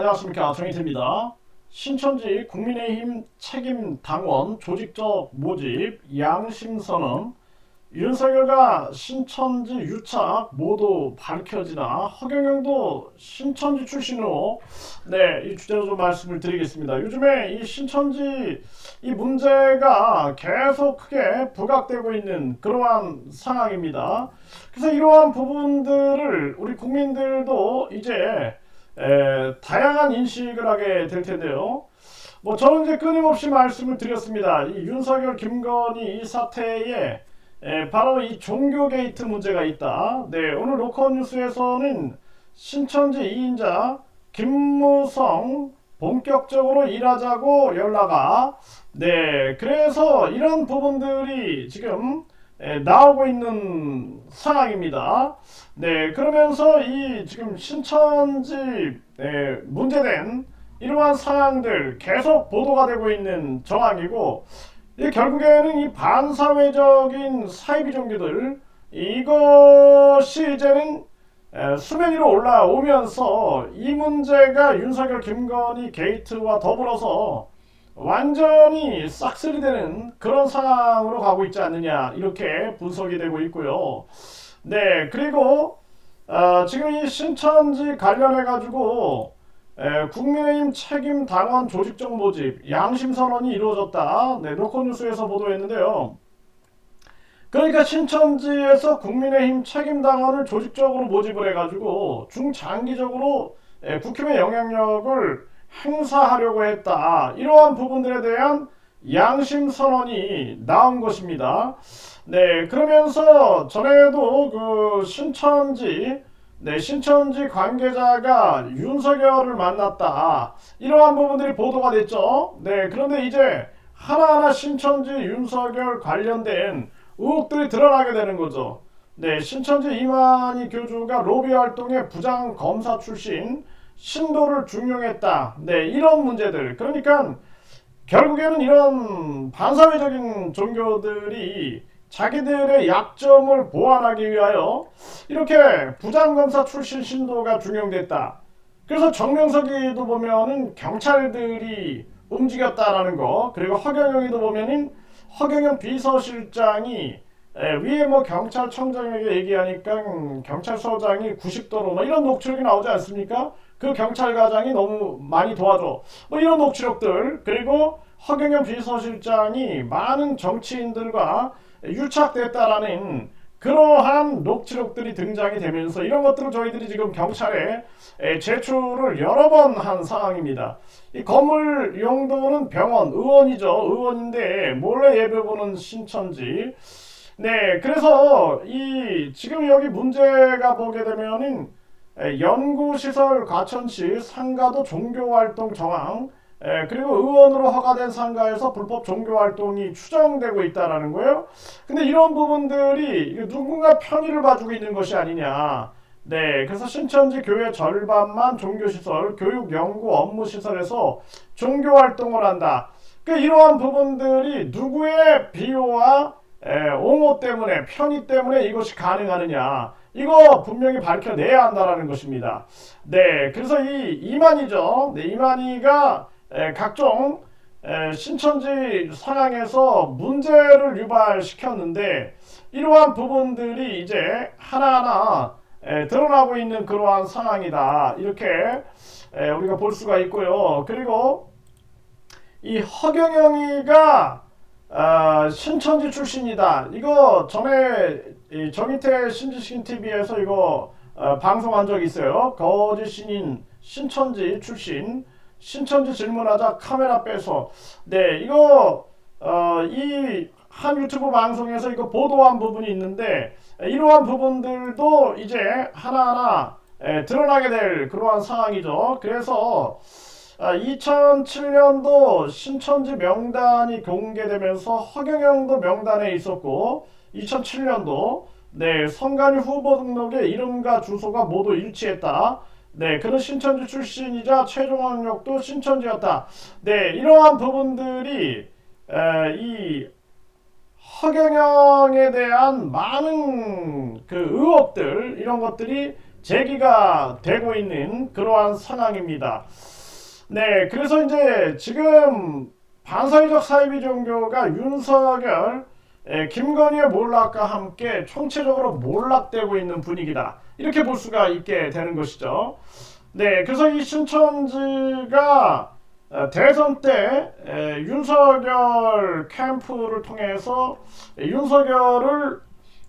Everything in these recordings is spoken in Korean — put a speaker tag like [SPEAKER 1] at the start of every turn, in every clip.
[SPEAKER 1] 안녕하십니까 정희태입니다. 신천지 국민의힘 책임 당원 조직적 모집 양심선언 윤석열과 신천지 유착 모두 밝혀지나 허경영도 신천지 출신으로 네이 주제로 좀 말씀을 드리겠습니다. 요즘에 이 신천지 이 문제가 계속 크게 부각되고 있는 그러한 상황입니다. 그래서 이러한 부분들을 우리 국민들도 이제 에, 다양한 인식을 하게 될 텐데요. 뭐 저는 이제 끊임없이 말씀을 드렸습니다. 이 윤석열, 김건희 이 사태에 에, 바로 이 종교 게이트 문제가 있다. 네, 오늘 로컬 뉴스에서는 신천지 2인자 김무성 본격적으로 일하자고 연락아. 네, 그래서 이런 부분들이 지금 에, 나오고 있는 상황입니다. 네, 그러면서 이 지금 신천지 에, 문제된 이러한 상황들 계속 보도가 되고 있는 정황이고 이 결국에는 이 반사회적인 사이비 종교들 이것이 이제는 에, 수면 위로 올라오면서 이 문제가 윤석열 김건희 게이트와 더불어서 완전히 싹쓸이 되는 그런 상황으로 가고 있지 않느냐 이렇게 분석이 되고 있고요. 네 그리고 어, 지금 이 신천지 관련해 가지고 에, 국민의힘 책임 당원 조직적 모집 양심 선언이 이루어졌다. 네, 로코뉴스에서 보도했는데요. 그러니까 신천지에서 국민의힘 책임 당원을 조직적으로 모집을 해가지고 중장기적으로 에, 국힘의 영향력을 행사하려고 했다. 이러한 부분들에 대한 양심 선언이 나온 것입니다. 네, 그러면서 전에도 그 신천지 네, 신천지 관계자가 윤석열을 만났다. 이러한 부분들이 보도가 됐죠. 네, 그런데 이제 하나하나 신천지 윤석열 관련된 의혹들이 드러나게 되는 거죠. 네, 신천지 이만희 교주가 로비 활동의 부장 검사 출신 신도를 중용했다. 네, 이런 문제들. 그러니까 결국에는 이런 반사회적인 종교들이 자기들의 약점을 보완하기 위하여 이렇게 부장검사 출신 신도가 중용됐다. 그래서 정명석이도 보면은 경찰들이 움직였다라는 거, 그리고 허경영이도 보면은 허경영 비서실장이 위에 뭐 경찰청장에게 얘기하니까 경찰서장이 90도로 뭐 이런 녹취록이 나오지 않습니까? 그 경찰과장이 너무 많이 도와줘. 뭐 이런 녹취록들 그리고 허경영 비서실장이 많은 정치인들과 유착됐다라는 그러한 녹취록들이 등장이 되면서 이런 것들을 저희들이 지금 경찰에 제출을 여러 번 한 상황입니다. 이 건물 용도는 병원, 의원이죠. 의원인데 몰래 예배 보는 신천지. 네, 그래서 이 지금 여기 문제가 보게 되면은 연구시설 과천시 상가도 종교활동 정황 예, 그리고 의원으로 허가된 상가에서 불법 종교 활동이 추정되고 있다라는 거예요. 근데 이런 부분들이 누군가 편의를 봐주고 있는 것이 아니냐. 네, 그래서 신천지 교회 절반만 종교시설, 교육, 연구, 업무 시설에서 종교 활동을 한다. 그 이러한 부분들이 누구의 비호와 에, 옹호 때문에 편의 때문에 이것이 가능하느냐. 이거 분명히 밝혀내야 한다라는 것입니다. 네, 그래서 이 이만희죠. 네, 이만희가 에, 각종 에, 신천지 상황에서 문제를 유발시켰는데 이러한 부분들이 이제 하나하나 에, 드러나고 있는 그러한 상황이다. 이렇게 에, 우리가 볼 수가 있고요. 그리고 이 허경영이가 아, 신천지 출신이다. 이거 전에 정희태 신지신 TV에서 이거 어, 방송한 적 있어요. 거짓 신인 신천지 출신 신천지 질문하자 카메라 빼서 네 이거 어, 이 한 유튜브 방송에서 이거 보도한 부분이 있는데 이러한 부분들도 이제 하나하나 에, 드러나게 될 그러한 상황이죠. 그래서 아, 2007년도 신천지 명단이 공개되면서 허경영도 명단에 있었고 2007년도 네 성관이 후보 등록에 이름과 주소가 모두 일치했다. 네, 그는 신천지 출신이자 최종 학력도 신천지였다. 네, 이러한 부분들이 에, 이 허경영에 대한 많은 그 의혹들 이런 것들이 제기가 되고 있는 그러한 상황입니다. 네, 그래서 이제 지금 반사회적 사이비 종교가 윤석열, 에, 김건희의 몰락과 함께 총체적으로 몰락되고 있는 분위기다. 이렇게 볼 수가 있게 되는 것이죠. 네, 그래서 이 신천지가 어, 대선 때 에, 윤석열 캠프를 통해서 에, 윤석열을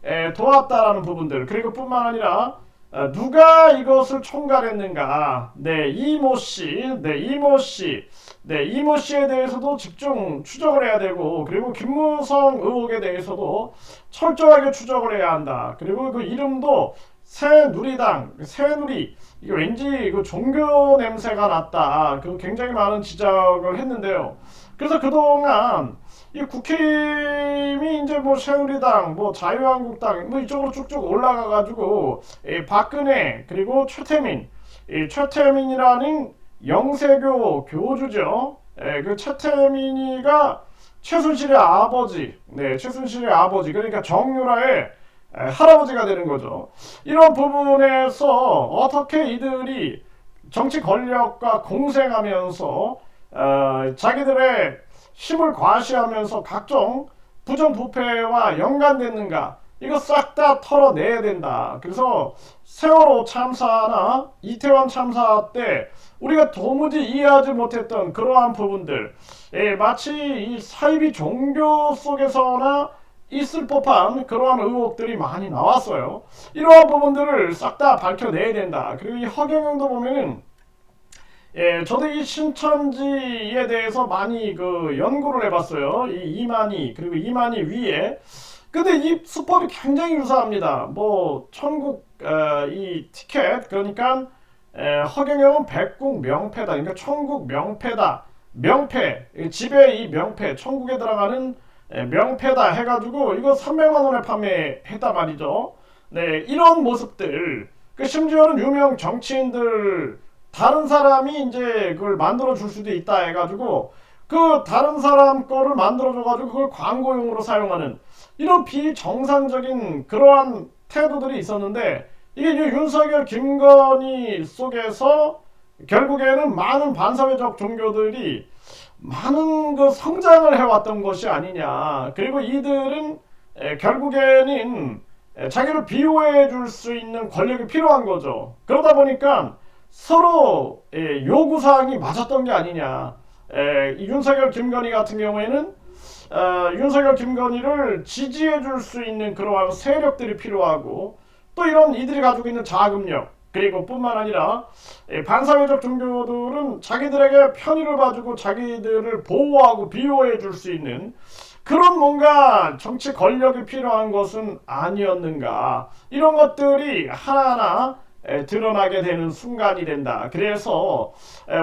[SPEAKER 1] 에, 도왔다라는 부분들 그리고 뿐만 아니라 어, 누가 이것을 총괄했는가? 네, 이모 씨, 네, 이모 씨, 네, 이모 씨에 대해서도 집중 추적을 해야 되고, 그리고 김무성 의혹에 대해서도 철저하게 추적을 해야 한다. 그리고 그 이름도 새누리당, 새누리, 이게 왠지 그 종교 냄새가 났다. 그 굉장히 많은 지적을 했는데요. 그래서 그동안 이 국힘이 이제 뭐 새누리당, 뭐 자유한국당, 뭐 이쪽으로 쭉쭉 올라가 가지고 박근혜 그리고 최태민, 이 최태민이라는 영세교 교주죠. 예, 그 최태민이가 최순실의 아버지, 네, 최순실의 아버지, 그러니까 정유라의 할아버지가 되는 거죠. 이런 부분에서 어떻게 이들이 정치 권력과 공생하면서 어, 자기들의 힘을 과시하면서 각종 부정부패와 연관됐는가 이거 싹 다 털어내야 된다. 그래서 세월호 참사나 이태원 참사 때 우리가 도무지 이해하지 못했던 그러한 부분들 예, 마치 이 사이비 종교 속에서나 있을 법한 그러한 의혹들이 많이 나왔어요. 이러한 부분들을 싹 다 밝혀내야 된다. 그리고 이 허경영도 보면은 예, 저도 이 신천지에 대해서 많이 그 연구를 해봤어요. 이 이만희 그리고 이만희 위에. 근데 이 수법이 굉장히 유사합니다. 뭐 천국 어, 이 티켓 그러니까 에, 허경영은 백국 명패다. 그러니까 천국 명패다. 명패 집에 이 명패 천국에 들어가는 에, 명패다 해가지고 이거 300만 원에 판매했단 말이죠. 네 이런 모습들 그 심지어는 유명 정치인들 다른 사람이 이제 그걸 만들어 줄 수도 있다 해가지고 그 다른 사람 거를 만들어 줘가지고 그걸 광고용으로 사용하는 이런 비정상적인 그러한 태도들이 있었는데 이게 윤석열 김건희 속에서 결국에는 많은 반사회적 종교들이 많은 그 성장을 해왔던 것이 아니냐. 그리고 이들은 결국에는 자기를 비호해 줄 수 있는 권력이 필요한 거죠. 그러다 보니까 서로 요구사항이 맞았던 게 아니냐. 윤석열 김건희 같은 경우에는 어, 윤석열 김건희를 지지해 줄 수 있는 그러한 세력들이 필요하고 또 이런 이들이 가지고 있는 자금력 그리고 뿐만 아니라 반사회적 종교들은 자기들에게 편의를 봐주고 자기들을 보호하고 비호해 줄 수 있는 그런 뭔가 정치 권력이 필요한 것은 아니었는가. 이런 것들이 하나하나 드러나게 되는 순간이 된다. 그래서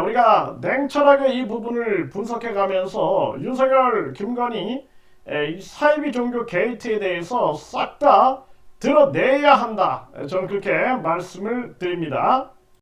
[SPEAKER 1] 우리가 냉철하게 이 부분을 분석해 가면서 윤석열, 김건희 사이비 종교 게이트에 대해서 싹 다 드러내야 한다. 저는 그렇게 말씀을 드립니다.